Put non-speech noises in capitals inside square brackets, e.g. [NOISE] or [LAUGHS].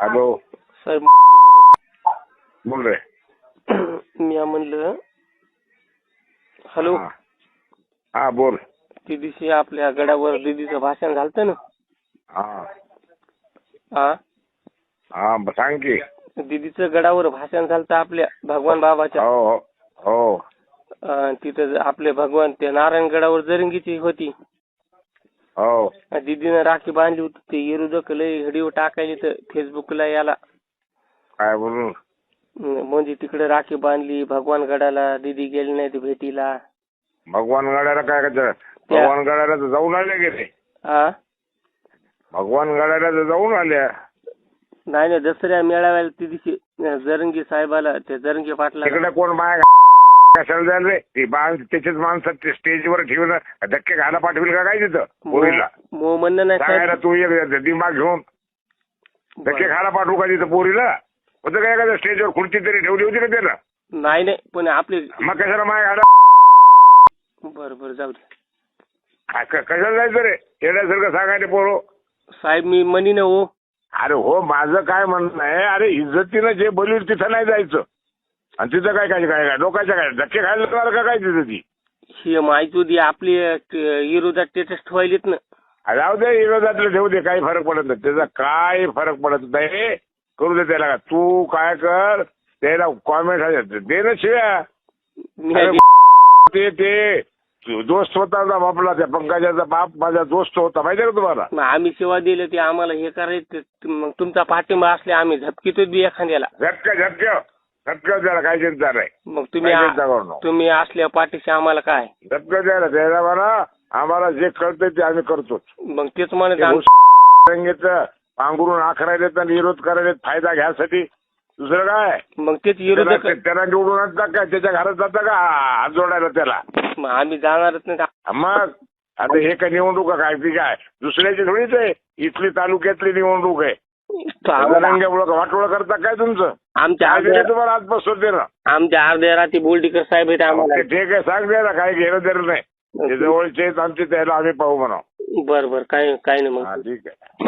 Hello. साहेब बोल रे. [CLEARS THROAT] मी म्हणलं hello. हा. बोल. ती दिवशी आपल्या गडावर दीदीचं भाषण झालतं ना? हा. हा हा सांग की. दीदीचं गडावर भाषण झालतं आपल्या भगवान बाबाच्या. हो हो हो. तिथं आपले भगवान ते नारायणगडावर जरंगीची होती. हो. दीदीनं राखी बांधली होती ते विरोधक लय व्हिडिओ टाकायले तर फेसबुकला याला. काय बोलू? म्हणजे तिकडे राखी बांधली भगवान गडाला दीदी गेली नाही भेटीला. भगवान गडाला काय करायचं? भगवान गडाला तर जाऊन आले गेले हा भगवान गडाला तर जाऊन आल्या नाही नाही दसऱ्या मेळाव्याला ती दिवशी अं, जरंगी साहेबाला ते जरंगी पाटला तिकडे कोण माय कशाला जायला रे? ती माणसं त्याच्याच माणसं ते स्टेजवर ठेवून धक्के घायला पाठवेल का काय तिथं? पोरीला. मो म्हणणं नाही सांगायला साहेब तू एक दिमाग घेऊन. धक्के बरं. खायला पाठवू का तिथं पोरीला? होतं काय एखाद्या स्टेजवर खुर्ची तरी ठेवली होती का त्याला नाही नाही पण आपले मग कशाला माय घाला? बर बर जाऊ दे. हा, क- कशाला जायचं रे? येण्यासारखं सांगायला पोरो. साहेब मी म्हणी ना हो. अरे हो माझं काय म्हणणं आहे? अरे इज्जतीनं जे बोलवील तिथं नाही जायचं. आणि तिथं काय काय काय काय? लोकांच्या काय? धक्के खायला लागणार का काय तिथं ती? ही माहिती दे आपली विरोधात स्टेटस ठेवायलेत ना. जाऊ दे विरोधातलं ठेवू दे काही फरक पडत नाही. त्याचा काय फरक पडत नाही. करू दे त्याला तू काय कर? त्याला कॉमेंट दे ना शिव्या. [LAUGHS] ते ते. दोस्त होता ना आपला त्या पंकजाचा बाप माझा दोस्त होता. माहिती का तुम्हाला? मग आम्ही सेवा दिली ते आम्हाला हे करायचं. मग तुमचा पाठिंबा असले आम्ही झपकितो बी एखाद्याला. झटका झटक्या झटका द्यायला काही चिंता नाही. मग तुम्ही चिंता करू नको. तुम्ही असल्या पाठीशी आम्हाला काय? झटका द्यायला द्यायला म्हणा आम्हाला जे कळतंय ते आम्ही करतोच. मग तेच म्हणत ते आम- संगीत पांघरून आखरायलेत आणि विरोध करायलेत फायदा घ्यासाठी. दुसरं काय? मग तेच त्याला विरोधक त्याला निवडून आणता का त्याच्या घरात जाता का? हात जोडायला त्याला. मग आम्ही जाणारच नाही मग आता हे काय निवडणूक काय ती काय? दुसऱ्याची थोडीच आहे. इथली तालुक्यातली निवडणूक आहे. वाटोळ करता काय तुमचं? आमच्या अर्ध्या तुम्हाला आजपासून दे ना आमच्या अर्ध्या रात्री बोलटीकर साहेब आहेत आम्हाला ठीक आहे सांग दे ना काय घेणं देणं नाही. जवळचे आमचे त्याला आम्ही पाहू म्हणा बर बर काय काय नाही मग. ठीक आहे.